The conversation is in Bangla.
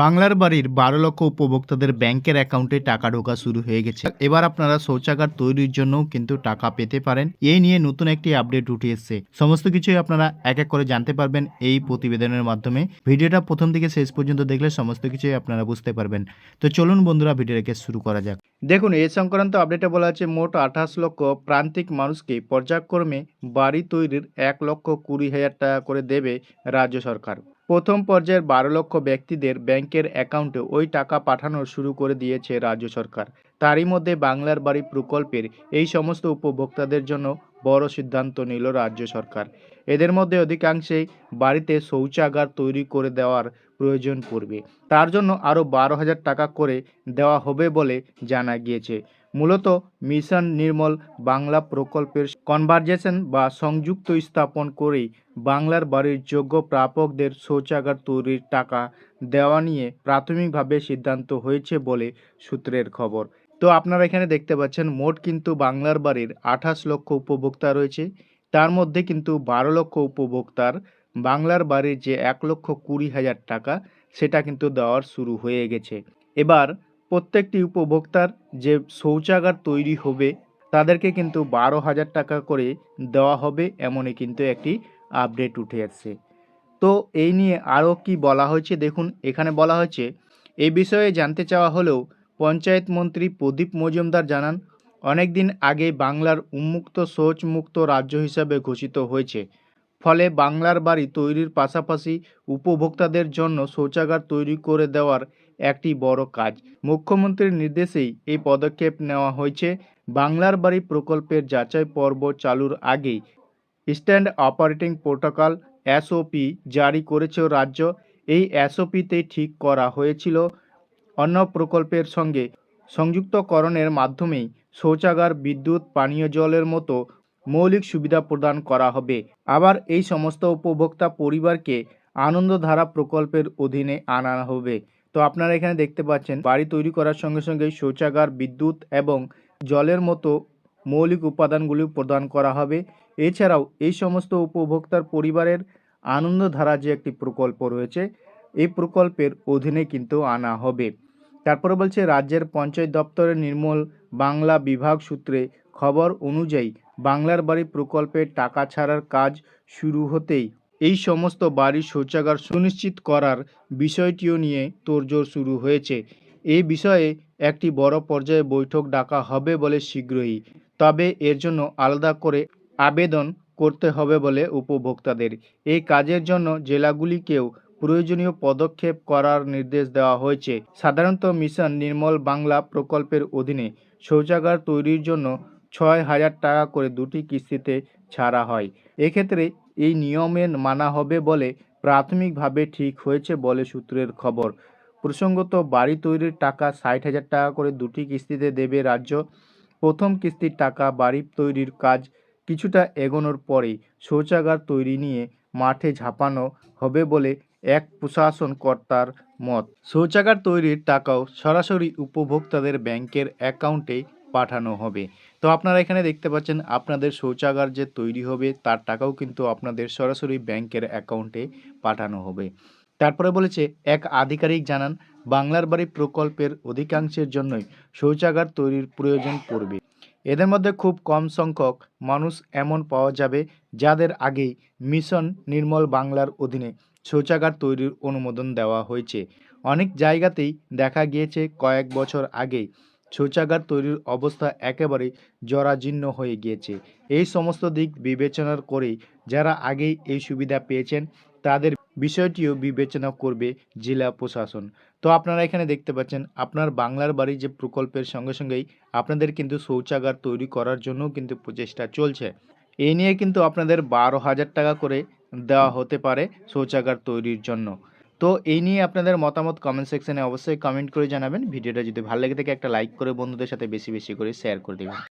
বাংলার বাড়ির বারো লক্ষ উপভোক্তাদের ব্যাংকের অ্যাকাউন্টে টাকা ঢোকা শুরু হয়ে গেছে। এবার আপনারা শৌচাগার তৈরির জন্য কিন্তু টাকা পেতে পারেন। এই নিয়ে নতুন একটি আপডেট উঠে এসছে। সমস্ত কিছুই আপনারা এক এক করে জানতে পারবেন এই প্রতিবেদনের মাধ্যমে। ভিডিওটা প্রথম থেকে শেষ পর্যন্ত দেখলে সমস্ত কিছুই আপনারা বুঝতে পারবেন। তো চলুন বন্ধুরা, ভিডিওটাকে শুরু করা যাক। দেখুন, এ সংক্রান্ত আপডেটে বলা আছে, মোট আঠাশ লক্ষ প্রান্তিক মানুষকে পর্যায়ক্রমে বাড়ি তৈরির এক লক্ষ কুড়ি হাজার টাকা করে দেবে রাজ্য সরকার। প্রথম পর্যায়ের বারো লক্ষ ব্যক্তিদের ব্যাংকের অ্যাকাউন্টে ওই টাকা পাঠানো শুরু করে দিয়েছে রাজ্য সরকার। তারই মধ্যে বাংলার বাড়ি প্রকল্পের এই সমস্ত উপভোক্তাদের জন্য বড় সিদ্ধান্ত নিল রাজ্য সরকার। এদের মধ্যে অধিকাংশেই বাড়িতে শৌচাগার তৈরি করে দেওয়ার প্রয়োজন পড়বে। তার জন্য আরও বারো হাজার টাকা করে দেওয়া হবে বলে জানা গিয়েছে। মূলত মিশন নির্মল বাংলা প্রকল্পের কনভারজেশন বা সংযুক্ত স্থাপন করেই বাংলার বাড়ির যোগ্য প্রাপকদের শৌচাগার তৈরির টাকা দেওয়া নিয়ে প্রাথমিকভাবে সিদ্ধান্ত হয়েছে বলে সূত্রের খবর। তো আপনারা এখানে দেখতে পাচ্ছেন, মোট কিন্তু বাংলার বাড়ির আঠাশ লক্ষ উপভোক্তা রয়েছে। তার মধ্যে কিন্তু বারো লক্ষ উপভোক্তার বাংলার বাড়ির যে এক লক্ষ কুড়ি হাজার টাকা, সেটা কিন্তু দেওয়ার শুরু হয়ে গেছে। এবার প্রত্যেকটি উপভোক্তার যে শৌচাগার তৈরি হবে, তাদেরকে কিন্তু বারো হাজার টাকা করে দেওয়া হবে এমনই কিন্তু একটি আপডেট উঠে আসছে। তো এই নিয়ে আরও কি বলা হয়েছে? দেখুন, এখানে বলা হয়েছে এই বিষয়ে জানতে চাওয়া হলেও পঞ্চায়েত মন্ত্রী প্রদীপ মজুমদার জানান অনেক দিন আগে বাংলার উন্মুক্ত শৌচমুক্ত রাজ্য হিসাবে ঘোষিত হয়েছে। ফলে বাংলার বাড়ি তৈরির পাশাপাশি উপভোক্তাদের জন্য শৌচাগার তৈরি করে দেওয়ার একটি বড় কাজ। মুখ্যমন্ত্রীর নির্দেশেই এই পদক্ষেপ নেওয়া হয়েছে। বাংলার বাড়ি প্রকল্পের যাচাই পর্ব চালুর আগেই স্ট্যান্ড অপারেটিং প্রোটোকল এসওপি জারি করেছে রাজ্য। এই এসওপিতে ঠিক করা হয়েছিল অন্য প্রকল্পের সঙ্গে সংযুক্তকরণের মাধ্যমেই শৌচাগার, বিদ্যুৎ, পানীয় জলের মতো মৌলিক সুবিধা প্রদান করা হবে। আবার এই সমস্ত উপভোক্তা পরিবারকে আনন্দধারা প্রকল্পের অধীনে আনা হবে। তো আপনারা এখানে দেখতে পাচ্ছেন, বাড়ি তৈরি করার সঙ্গে সঙ্গে শৌচাগার, বিদ্যুৎ এবং জলের মতো মৌলিক উপাদানগুলি প্রদান করা হবে। এছাড়াও এই সমস্ত উপভোক্তার পরিবারের আনন্দধারা যে একটি প্রকল্প রয়েছে এই প্রকল্পের অধীনে কিন্তু আনা হবে। তারপরে বলছে, রাজ্যের পঞ্চায়েত দপ্তরের নির্মল বাংলা বিভাগ সূত্রে খবর অনুযায়ী বাংলার বাড়ি প্রকল্পের টাকা ছাড়ার কাজ শুরু হতেই এই সমস্ত বাড়ির শৌচাগার সুনিশ্চিত করার বিষয়টিও নিয়ে তোড়জোড় শুরু হয়েছে। এই বিষয়ে একটি বড় পর্যায়ে বৈঠক ডাকা হবে বলে শীঘ্রই। তবে এর জন্য আলাদা করে আবেদন করতে হবে বলে উপভোক্তাদের। এই কাজের জন্য জেলাগুলিকেও প্রয়োজনীয় পদক্ষেপ করার নির্দেশ দেওয়া হয়েছে। সাধারণত মিশন নির্মল বাংলা প্রকল্পের অধীনে শৌচাগার তৈরির জন্য ছয় হাজার টাকা করে দুটি কিস্তিতে ছাড়া হয়। এক্ষেত্রে এই নিয়মে মানা হবে বলে প্রাথমিকভাবে ঠিক হয়েছে বলে সূত্রের খবর। প্রসঙ্গত বাড়ি তৈরির টাকা ষাট হাজার টাকা করে দুটি কিস্তিতে দেবে রাজ্য। প্রথম কিস্তির টাকা বাড়ি তৈরির কাজ কিছুটা এগোনোর পরেই শৌচাগার তৈরি নিয়ে মাঠে ঝাঁপানো হবে বলে এক প্রশাসন কর্তার মত, শৌচাগার তৈরির টাকাও সরাসরি উপভোক্তাদের ব্যাংকের অ্যাকাউন্টে পাঠানো হবে। তো আপনারা এখানে দেখতে পাচ্ছেন, আপনাদের শৌচাগার যে তৈরি হবে, তার টাকাও কিন্তু আপনাদের সরাসরি ব্যাংকের অ্যাকাউন্টে পাঠানো হবে। তারপরে বলেছে, এক আধিকারিক জানান, বাংলার বাড়ি প্রকল্পের অধিকাংশের জন্যই শৌচাগার তৈরির প্রয়োজন পড়বে। এদের মধ্যে খুব কম সংখ্যক মানুষ এমন পাওয়া যাবে, যাদের আগেই মিশন নির্মল বাংলার অধীনে শৌচাগার তৈরির অনুমোদন দেওয়া হয়েছে। অনেক জায়গাতেই দেখা গিয়েছে কয়েক বছর আগেই শৌচাগার তৈরির অবস্থা একেবারে জরাজীর্ণ হয়ে গিয়েছে। এই সমস্ত দিক বিবেচনার করেই যারা আগেই এই সুবিধা পেয়েছেন, তাদের বিষয়টিও বিবেচনা করবে জেলা প্রশাসন। তো আপনারা এখানে দেখতে পাচ্ছেন, আপনার বাংলার বাড়ি যে প্রকল্পের সঙ্গে সঙ্গেই আপনাদের কিন্তু শৌচাগার তৈরি করার জন্যও কিন্তু প্রচেষ্টা চলছে। এই নিয়ে কিন্তু আপনাদের বারো হাজার টাকা করে দেওয়া হতে পারে শৌচাগার তৈরির জন্য। তো এই নিয়ে আপনাদের মতামত কমেন্ট সেকশানে অবশ্যই কমেন্ট করে জানাবেন। ভিডিওটা যদি ভালো লেগে থাকে একটা লাইক করে বন্ধুদের সাথে বেশি বেশি করে শেয়ার করে দেবেন।